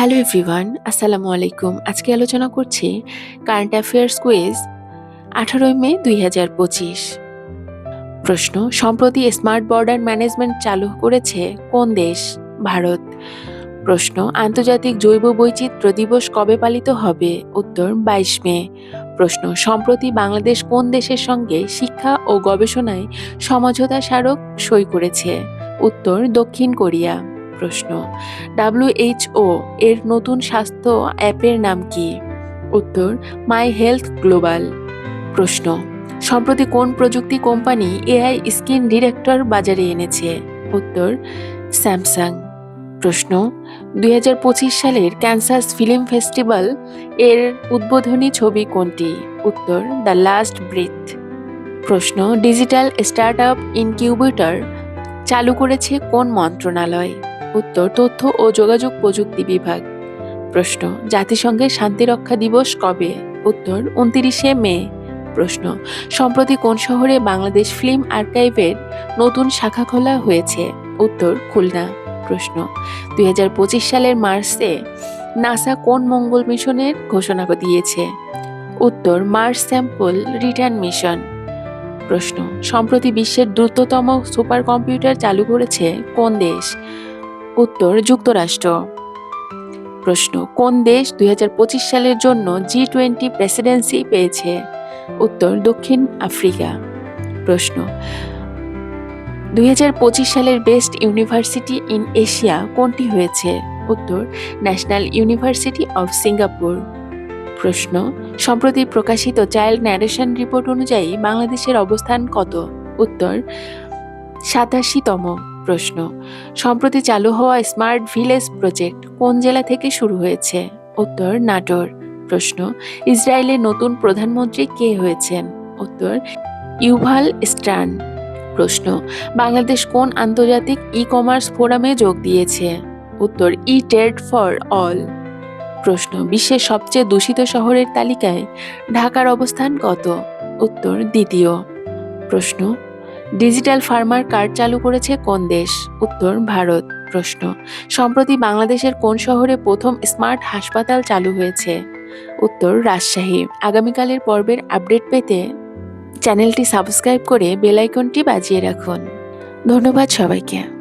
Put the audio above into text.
Hello everyone, আসসালামু আলাইকুম। আজকে আলোচনা করছি কারেন্ট অ্যাফেয়ার্স কুইজ আঠারোই মে দুই হাজার পঁচিশ। প্রশ্ন, সম্প্রতি স্মার্ট বর্ডার ম্যানেজমেন্ট চালু করেছে কোন দেশ? ভারত। প্রশ্ন, আন্তর্জাতিক জৈব বৈচিত্র্য দিবস কবে পালিত হবে? উত্তর, বাইশ মে। প্রশ্ন, সম্প্রতি বাংলাদেশ কোন দেশের সঙ্গে শিক্ষা ও গবেষণায় সমঝোতা স্মারক সই করেছে? উত্তর, দক্ষিণ কোরিয়া। প্রশ্ন। ডাব্লিউএইচও এর নতুন স্বাস্থ্য অ্যাপের নাম কি? উত্তর, মাই হেলথ গ্লোবাল। প্রশ্ন, সম্প্রতি কোন প্রযুক্তি কোম্পানি এআই স্ক্রিন ডিরেক্টর বাজারে এনেছে? উত্তর, স্যামসাং। প্রশ্ন, দুই হাজার পঁচিশ সালের ক্যান্সাস ফিল্ম ফেস্টিভ্যাল এর উদ্বোধনী ছবি কোনটি? উত্তর, দ্য লাস্ট ব্রিথ। প্রশ্ন, ডিজিটাল স্টার্ট আপ ইনকিউবেটর চালু করেছে কোন মন্ত্রণালয়? উত্তর, তথ্য ও যোগাযোগ প্রযুক্তি বিভাগ। প্রশ্ন জাতিসংঘের শান্তিরক্ষা দিবস কবে? উত্তর, উনতিরিশে মে। প্রশ্ন, সম্প্রতি কোন শহরে বাংলাদেশ ফিল্ম আর্কাইভের নতুন শাখা খোলা হয়েছে? উত্তর, খুলনা। প্রশ্ন, দুই হাজার পঁচিশ সালের মার্চে নাসা কোন মঙ্গল মিশনের ঘোষণা দিয়েছে? উত্তর মার্স স্যাম্পল রিটার্ন মিশন। প্রশ্ন, সম্প্রতি বিশ্বের দ্রুততম সুপার কম্পিউটার চালু করেছে কোন দেশ? উত্তর যুক্তরাষ্ট্র। প্রশ্ন, কোন দেশ দুই হাজার পঁচিশ সালের জন্য জি টোয়েন্টি প্রেসিডেন্সি পেয়েছে? উত্তর, দক্ষিণ আফ্রিকা। প্রশ্ন, দুই হাজার পঁচিশ সালের বেস্ট ইউনিভার্সিটি ইন এশিয়া কোনটি হয়েছে? উত্তর, ন্যাশনাল ইউনিভার্সিটি অফ সিঙ্গাপুর। প্রশ্ন, সম্প্রতি প্রকাশিত চাইল্ড ন্যারেশন রিপোর্ট অনুযায়ী বাংলাদেশের অবস্থান কত? উত্তর, সাতাশিতম। প্রশ্ন, সম্প্রতি চালু হওয়া স্মার্ট ভিলেজ প্রজেক্ট কোন জেলা থেকে শুরু হয়েছে? উত্তর, নাটোর। প্রশ্ন, ইসরায়েলের নতুন প্রধানমন্ত্রী কে হয়েছেন? উত্তর, ইউভাল স্ট্রান। প্রশ্ন, বাংলাদেশ কোন আন্তর্জাতিক ই কমার্স ফোরামে যোগ দিয়েছে? উত্তর, ই ট্রেড ফর অল। প্রশ্ন, বিশ্বের সবচেয়ে দূষিত শহরের তালিকায় ঢাকার অবস্থান কত? উত্তর, দ্বিতীয়। প্রশ্ন ডিজিটাল ফার্মার কার্ড চালু করেছে কোন দেশ? উত্তর, ভারত। প্রশ্ন, সম্প্রতি বাংলাদেশের কোন শহরে প্রথম স্মার্ট হাসপাতাল চালু হয়েছে? উত্তর, রাজশাহী। আগামীকালের পর্বের আপডেট পেতে চ্যানেলটি সাবস্ক্রাইব করে বেলাইকনটি বাজিয়ে রাখুন। ধন্যবাদ সবাইকে।